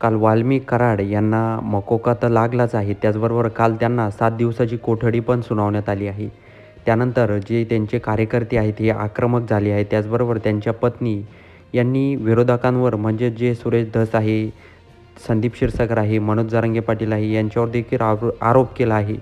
काल वाल्मी कराड यांना मकोका तर लागलाच आहे. त्याचबरोबर काल त्यांना सात दिवसाची कोठडी पण सुनावण्यात आली आहे. त्यानंतर जे त्यांचे कार्यकर्ते आहेत हे आक्रमक झाले आहेत. त्याचबरोबर त्यांच्या पत्नी यांनी विरोधकांवर म्हणजे जे सुरेश धस आहे संदीप क्षीरसागर आहे मनोज जारंगे पाटील आहे यांच्यावर देखील आरो आरोप केला आहे.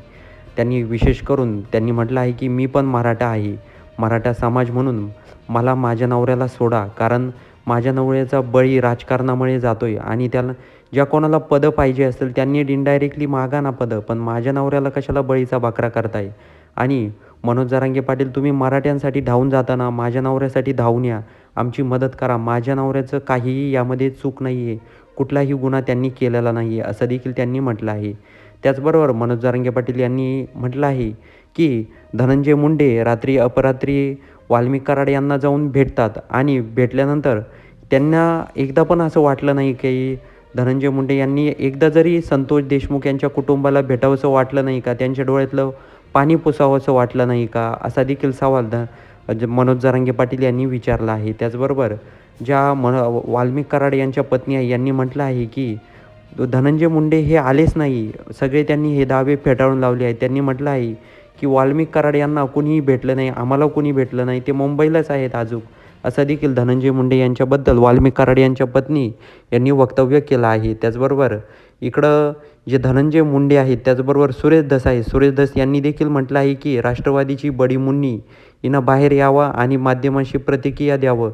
त्यांनी विशेष करून त्यांनी म्हटलं आहे की मी पण मराठा आहे. मराठा समाज म्हणून मला माझ्या नवऱ्याला सोडा कारण माझ्या नवऱ्याचा बळी राजकारणामुळे जातो आहे आणि त्याला ज्या कोणाला पदं पाहिजे असेल त्यांनी इनडायरेक्टली मागा ना पदं पण माझ्या नवऱ्याला कशाला बळीचा बकरा करताय? आणि मनोज जरांगे पाटील तुम्ही मराठ्यांसाठी धावून जाताना माझ्या नवऱ्यासाठी धावून या. आमची मदत करा. माझ्या नवऱ्याचं काहीही यामध्ये चूक नाही आहे कुठलाही गुन्हा त्यांनी केलेला नाही आहे असं देखील त्यांनी म्हटलं आहे. त्याचबरोबर मनोज जारंगे पाटील यांनी म्हटलं आहे की धनंजय मुंडे रात्री अपरात्री वाल्मिक कराड यांना जाऊन भेटतात आणि भेटल्यानंतर त्यांना एकदा पण असं वाटलं नाही की धनंजय मुंडे यांनी एकदा जरी संतोष देशमुख यांच्या कुटुंबाला भेटावंसं वाटलं नाही का त्यांच्या डोळ्यातलं पाणी पुसावंसं वाटलं नाही का असा देखील सवाल ध ज- मनोज जारंगे पाटील यांनी विचारला आहे. त्याचबरोबर ज्या मन वाल्मिक कराड यांच्या पत्नी आहे यांनी म्हटलं आहे की धनंजय मुंडे हे आलेच नाही. सगळे त्यांनी हे दावे फेटाळून लावले आहेत. त्यांनी म्हटलं आहे की वाल्मिक कराड यांना कुणीही भेटलं नाही आम्हाला कुणी भेटलं नाही ते मुंबईलाच आहेत अजून असं देखील धनंजय मुंडे यांच्याबद्दल वाल्मिक कराड यांच्या पत्नी यांनी वक्तव्य केलं आहे. त्याचबरोबर इकडं जे धनंजय मुंडे आहेत त्याचबरोबर सुरेश धस आहे सुरेश धस यांनी देखील म्हटलं आहे की राष्ट्रवादीची बडी मुन्नी हिनं बाहेर यावं आणि माध्यमांशी प्रतिक्रिया द्यावं.